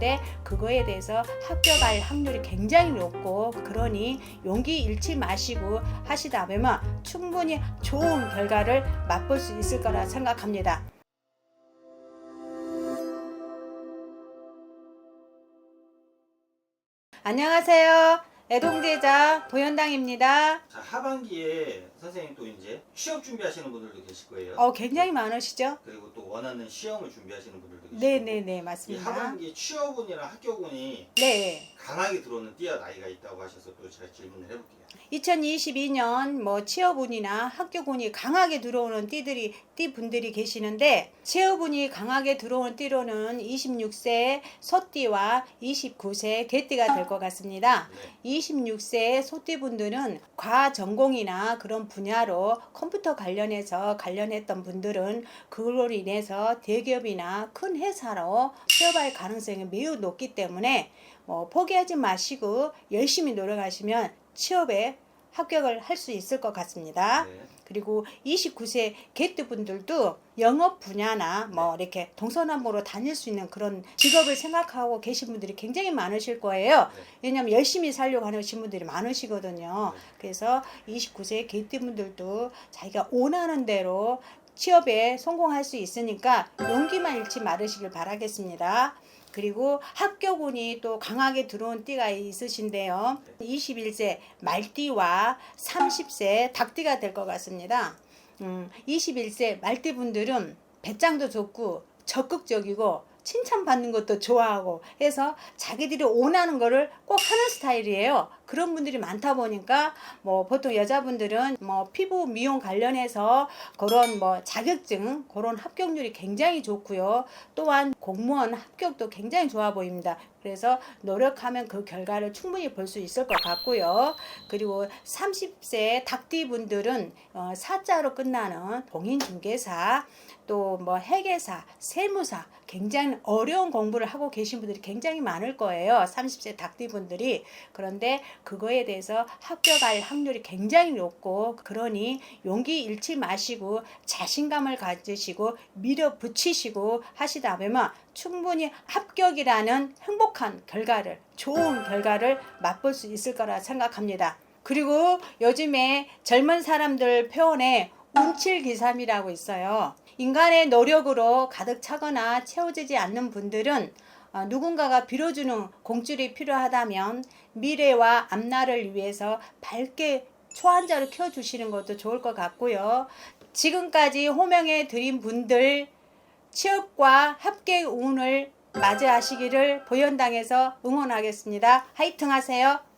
그런데 그거에 대해서 합격할 확률이 굉장히 높고 그러니 용기 잃지 마시고 하시다 보면 충분히 좋은 결과를 맛볼 수 있을 거라 생각합니다. 안녕하세요. 애동제자 도현당입니다. 자, 하반기에 선생님 또 이제 취업 준비하시는 분들도 계실 거예요. 어, 굉장히 많으시죠? 그리고 또 원하는 시험을 준비하시는 분들 네네네, 거고. 이 맞습니다. 하반기 취업운이랑 학교운이 네. 강하게 들어오는 띠와 나이가 있다고 하셔서 또 제가 질문을 해볼게요. 2022년 뭐 취업운이나 학교운이 강하게 들어오는 띠들이 띠 분들이 계시는데 취업운이 강하게 들어오는 띠로는 26세 소띠와 29세 개띠가 될 것 같습니다. 네. 26세 소띠 분들은 과 전공이나 그런 분야로 컴퓨터 관련해서 관련했던 분들은 그걸로 인해서 대기업이나 큰 회사로 취업할 가능성이 매우 높기 때문에 뭐 포기하지 마시고 열심히 노력하시면 취업에 합격을 할 수 있을 것 같습니다. 네. 그리고 29세 개띠 분들도 영업 분야나 뭐 이렇게 동서남북으로 다닐 수 있는 그런 직업을 생각하고 계신 분들이 굉장히 많으실 거예요. 네. 왜냐하면 열심히 살려고 하시는 분들이 많으시거든요. 네. 그래서 29세 개띠 분들도 자기가 원하는 대로 취업에 성공할 수 있으니까 용기만 잃지 말으시길 바라겠습니다. 그리고 합격운이 또 강하게 들어온 띠가 있으신데요. 21세 말띠와 30세 닭띠가 될 것 같습니다. 음, 21세 말띠 분들은 배짱도 좋고 적극적이고 칭찬받는 것도 좋아하고 해서 자기들이 원하는 거를 꼭 하는 스타일이에요. 그런 분들이 많다 보니까 뭐 보통 여자분들은 뭐 피부 미용 관련해서 그런 뭐 자격증 그런 합격률이 굉장히 좋고요. 또한 공무원 합격도 굉장히 좋아 보입니다. 그래서 노력하면 그 결과를 충분히 볼 수 있을 것 같고요. 그리고 30세 닭띠 분들은 어, 사자로 끝나는 공인중개사 또 뭐 회계사, 세무사 굉장히 어려운 공부를 하고 계신 분들이 굉장히 많을 거예요. 30세 닭띠 분들이 그런데 그거에 대해서 합격할 확률이 굉장히 높고 그러니 용기 잃지 마시고 자신감을 가지시고 밀어붙이시고 하시다 보면 충분히 합격이라는 행복한 결과를 좋은 결과를 맛볼 수 있을 거라 생각합니다. 그리고 요즘에 젊은 사람들 표현에 운칠기삼이라고 있어요. 인간의 노력으로 가득 차거나 채워지지 않는 분들은 어, 누군가가 빌어주는 공줄이 필요하다면 미래와 앞날을 위해서 밝게 초한자를 켜주시는 것도 좋을 것 같고요. 지금까지 호명해 드린 분들 취업과 합격 운을 맞이하시기를 보현당에서 응원하겠습니다. 화이팅 하세요.